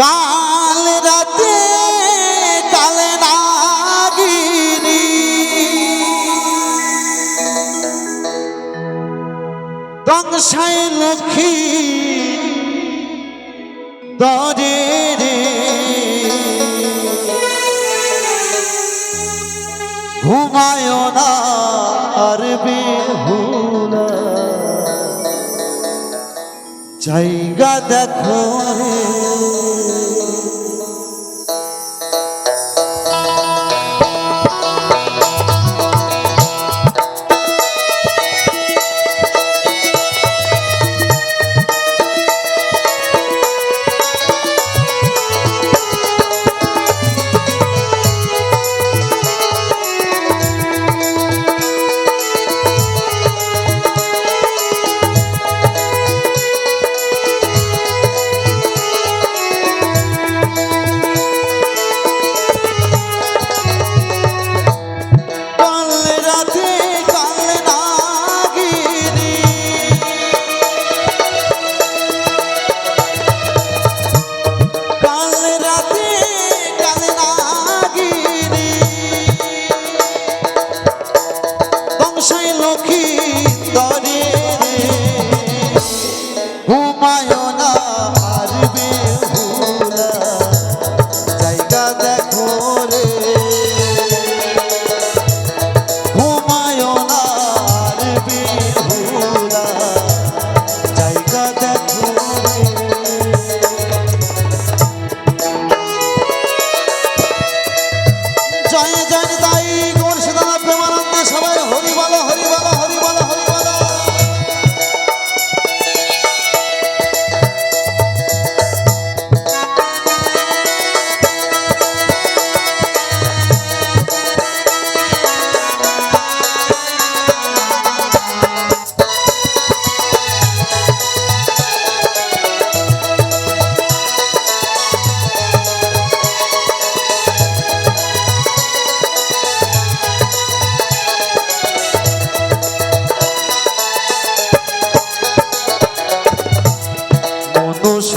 কাল রাতে কাল নাগিনি। দংশায় লক্ষ্মী দরে রে ঘুমায় না আর বেহুলা। জায়গা দেখো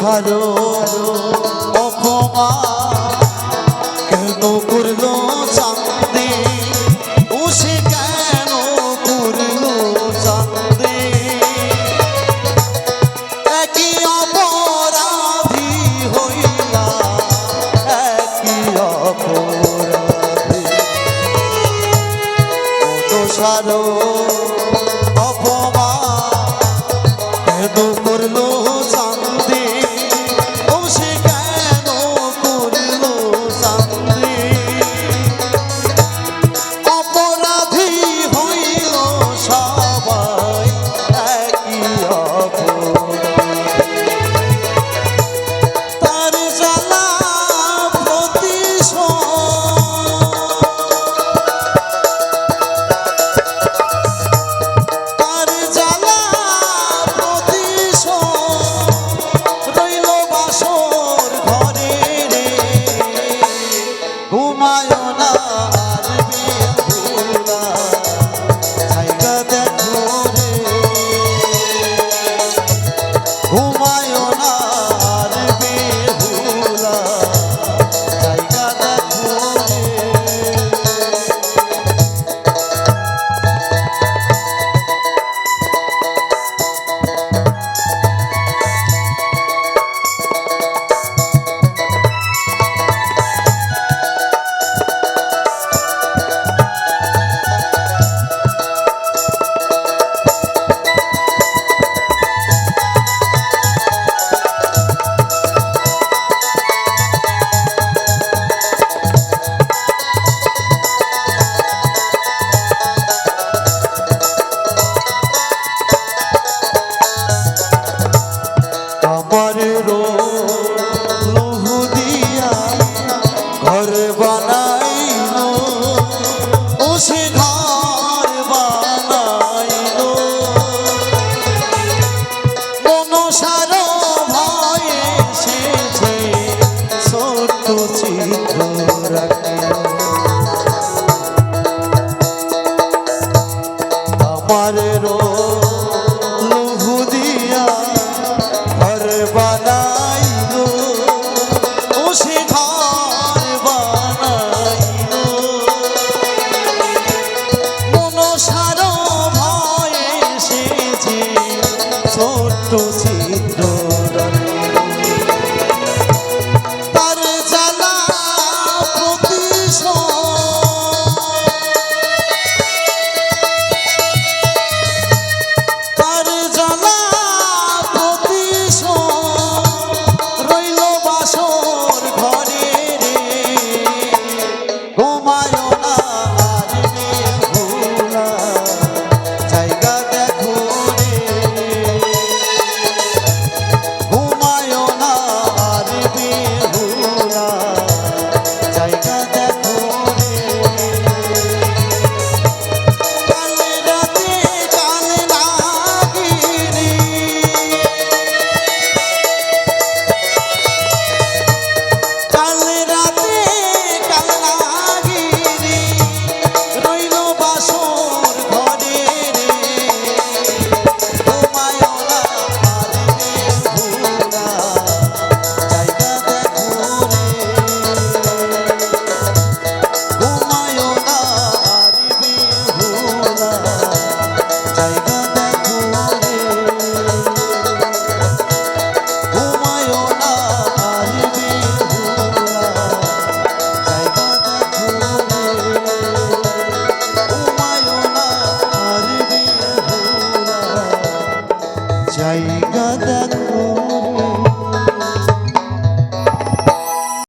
কারও অপমা কেন করল চাঁদে, ও সে কেন করল চাঁদে? একই অপরাধী হইলা, একই অপরাধী। সারো